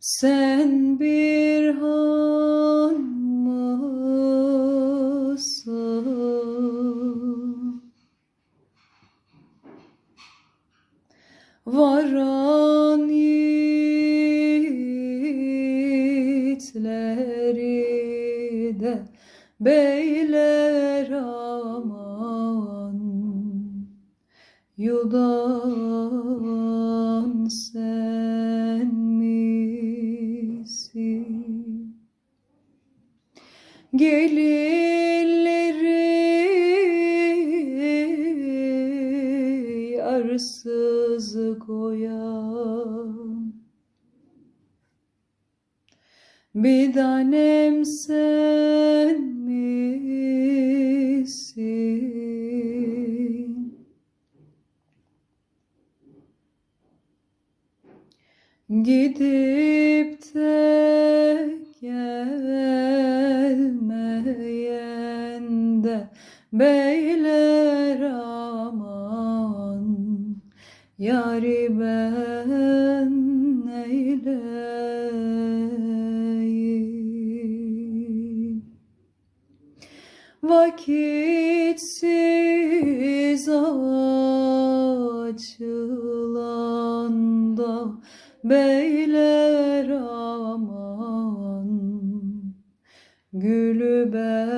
Sen bir han mısın? Varan yiğitleri de beyler aman Yudan misin? Gelinleri arsız koyan Bir tanem sen Gidip de gelmeyen de beyler aman. Yari ben neyleyim? Vakitsiz açılanda beyler aman Gülü ben